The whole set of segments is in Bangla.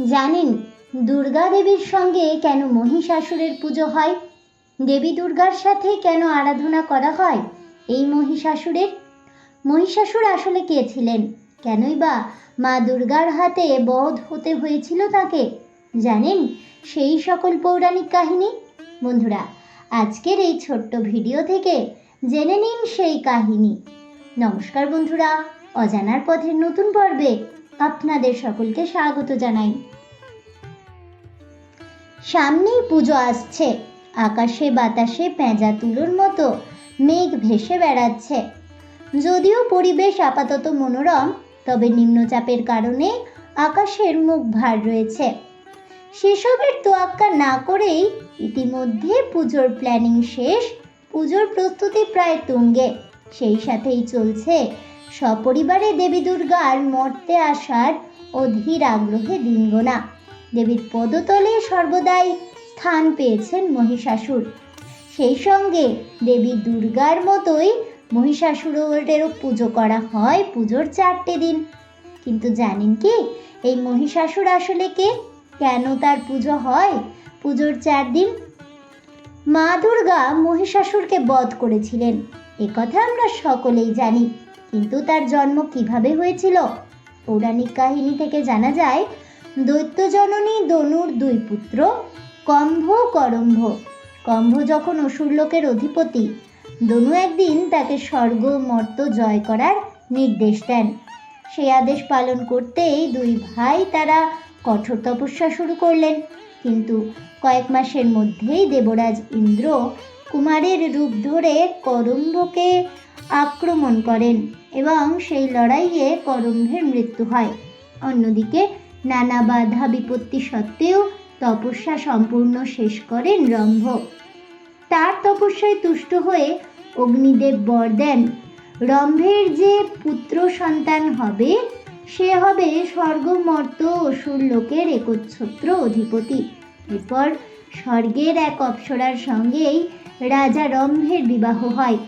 জানেন, দুর্গা দেবীর সঙ্গে কেন মহিষাসুরের পুজো হয়? দেবী দুর্গার সাথে কেন আরাধনা করা হয় এই মহিষাসুরের? মহিষাসুর আসলে কে ছিলেন? কেনই বা মা দুর্গার হাতে বধ হতে হয়েছিল তাকে? জানেন, সেই সকল পৌরাণিক কাহিনী? বন্ধুরা, আজকের এই ছোট্ট ভিডিও থেকে জেনে নিন সেই কাহিনী। নমস্কার বন্ধুরা, অজানার পথের নতুন পর্বে আপনাদের সকলকে স্বাগত জানাই। সামনেই পুজো আসছে। আকাশে বাতাসে পেঁজা তুলোর মতো মেঘ ভেসে বেড়াচ্ছে। যদিও পরিবেশ আপাতত মনোরম, তবে নিম্নচাপের কারণে আকাশের মুখ ভার রয়েছে। সেসবের তোয়াক্কা না করেই ইতিমধ্যে পুজোর প্ল্যানিং শেষ, পুজোর প্রস্তুতি প্রায় তুঙ্গে। সেই সাথেই চলছে সপরিবারে দেবী দুর্গার মর্তে আসার অধীর আগ্রহে দিনগোনা দেবীর পদতলে সর্বদাই স্থান পেয়েছেন মহিষাসুর। সেই সঙ্গে দেবী দুর্গার মতোই মহিষাসুরেরও পুজো করা হয় পুজোর চারটে দিন। কিন্তু জানেন কি, এই মহিষাসুর আসলে কে? কেন তার পুজো হয় পুজোর চার দিন? মা দুর্গা মহিষাসুরকে বধ করেছিলেন। এ কথা আমরা সকলেই জানি। কিন্তু তার জন্ম কীভাবে হয়েছিল? পৌরাণিক কাহিনী থেকে জানা যায় দৈত্য জননী দনুর দুই পুত্র, কম্ভ করম্ভ। কম্ভ যখন অসুরলোকের অধিপতি, দনু একদিন তাকে স্বর্গ মর্ত জয় করার নির্দেশ দেন। সেই আদেশ পালন করতেই দুই ভাই তারা কঠোর তপস্যা শুরু করলেন। কিন্তু কয়েক মাসের মধ্যেই দেবরাজ ইন্দ্র কুমারের রূপ ধরে করম্ভকে আক্রমণ করেন এবং সেই লড়াইয়ে করম্ভের মৃত্যু হয়। অন্যদিকে, নানা বাধা বিপত্তি সত্ত্বেও তপস্যা সম্পূর্ণ শেষ করেন রম্ভ। তার তপস্যায় তুষ্ট হয়ে অগ্নিদেব বর দেন, রম্ভের যে পুত্র সন্তান হবে, সে হবে স্বর্গমর্ত অসুর লোকের একচ্ছত্র অধিপতি। এরপর স্বর্গের এক অপ্সরার সঙ্গেই রাজা রম্ভের বিবাহ হয়।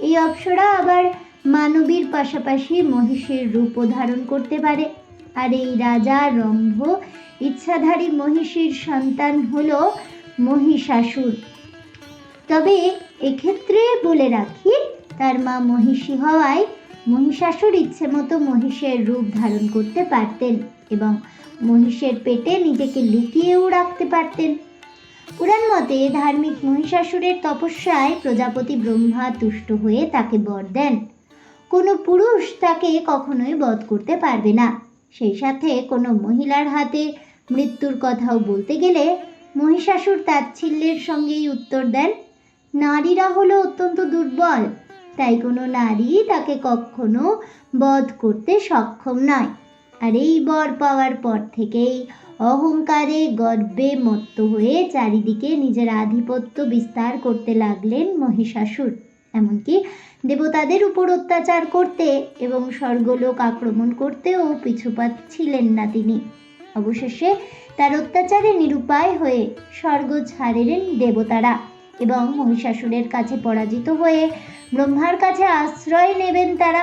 এই অপ্সরা আবার মানবীর পাশাপাশি মহিষের রূপও ধারণ করতে পারে। আর এই রাজা রম্ভ ইচ্ছাধারী মহিষীর সন্তান হল মহিষাসুর। তবে এক্ষেত্রে বলে রাখি, তার মা মহিষী হওয়ায় মহিষাসুর ইচ্ছে মতো মহিষের রূপ ধারণ করতে পারতেন এবং মহিষের পেটে নিজেকে লুকিয়েও রাখতে পারতেন। পুরাণ মতে ধার্মিক মহিষাসুরের তপস্যায় প্রজাপতি ব্রহ্মা তুষ্ট হয়ে তাকে বর দেন। কোনো পুরুষ তাকে কখনোই বধ করতে পারবে না। সেই সাথে কোনো মহিলার হাতে মৃত্যুর কথাও বলতে গেলে মহিষাসুর তাচ্ছিল্যের সঙ্গেই উত্তর দেন, নারীরা হলো অত্যন্ত দুর্বল, তাই কোনো নারী তাকে কখনো বধ করতে সক্ষম নয়। আর এই বর পাওয়ার পর থেকেই অহংকারে গর্বে মত্ত হয়ে চারিদিকে নিজের আধিপত্য বিস্তার করতে লাগলেন মহিষাসুর। এমনকি দেবতাদের উপর অত্যাচার করতে এবং স্বর্গলোক আক্রমণ করতেও পিছুপাত ছিলেন না তিনি। অবশেষে তার অত্যাচারে নিরুপায় হয়ে স্বর্গ ছাড়িলেন দেবতারা এবং মহিষাসুরের কাছে পরাজিত হয়ে ব্রহ্মার কাছে আশ্রয় নেবেন তারা।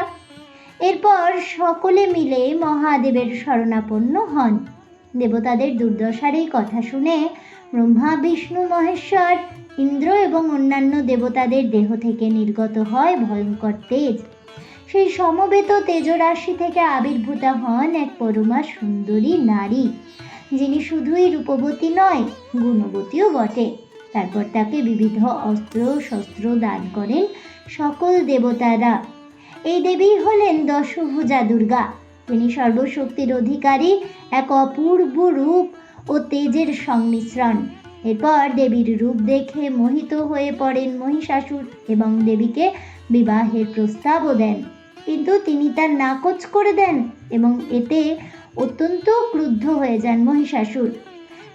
এরপর সকলে মিলে মহাদেবের শরণাপন্ন হন। দেবতাদের দুর্দশার এই কথা শুনে ব্রহ্মা, বিষ্ণু, মহেশ্বর, ইন্দ্র এবং অন্যান্য দেবতাদের দেহ থেকে নির্গত হয় ভয়ঙ্কর তেজ। সেই সমবেত তেজরাশি থেকে আবির্ভূতা হন এক পরমা সুন্দরী নারী, যিনি শুধুই রূপবতী নয়, গুণবতীও বটে। তারপর তাকে বিবিধ অস্ত্র, শস্ত্র দান করেন সকল দেবতারা। এই দেবী হলেন দশভুজা দুর্গা। তিনি সর্বশক্তির অধিকারী, এক অপূর্ব রূপ ও তেজের সংমিশ্রণ। এরপর দেবীর রূপ দেখে মোহিত হয়ে পড়েন মহিষাসুর এবং দেবীকে বিবাহের প্রস্তাবও দেন। কিন্তু তিনি তার নাকচ করে দেন এবং এতে অত্যন্ত ক্রুদ্ধ হয়ে যান মহিষাসুর।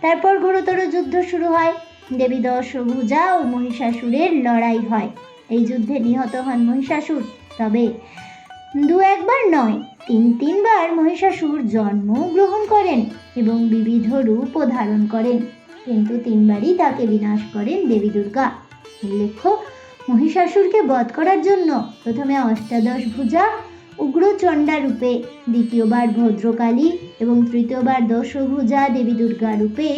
তারপর ঘোরতর যুদ্ধ শুরু হয়। দেবী দশভুজা ও মহিষাসুরের লড়াই হয়। এই যুদ্ধে নিহত হন মহিষাসুর। তবে দু একবার নয়, তিন তিনবার মহিষাসুর জন্ম গ্রহণ করেন এবং বিবিধ রূপও ধারণ করেন। কিন্তু তিনবারই তাকে বিনাশ করেন দেবী দুর্গা। উল্লেখ্য, মহিষাসুরকে বধ করার জন্য প্রথমে অষ্টাদশ ভুজা, উগ্রচণ্ডা রূপে, দ্বিতীয়বার ভদ্রকালী এবং তৃতীয়বার দশভুজা দেবী দুর্গা রূপে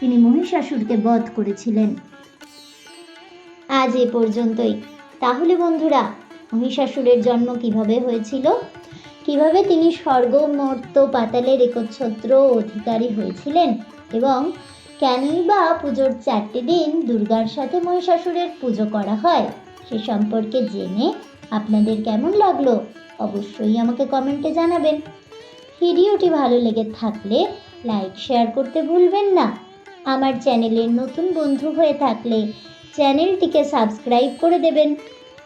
তিনি মহিষাসুরকে বধ করেছিলেন। আজ এ পর্যন্তই। তাহলে বন্ধুরা মহিষাসুরের জন্ম কীভাবে হয়েছিল? কীভাবে তিনি স্বর্গ মর্ত পাতালের একচ্ছত্র অধিকারী হয়েছিলেন? এবং কেনই বা পুজোর চারটি দিন দুর্গার সাথে মহিষাসুরের পুজো করা হয়? সে সম্পর্কে জেনে আপনাদের কেমন লাগল অবশ্যই আমাকে কমেন্টে জানাবেন। ভিডিওটি ভালো লেগে থাকলে লাইক, শেয়ার করতে ভুলবেন না। আমার চ্যানেলের নতুন বন্ধু হয়ে থাকলে চ্যানেলটিকে সাবস্ক্রাইব করে দেবেন।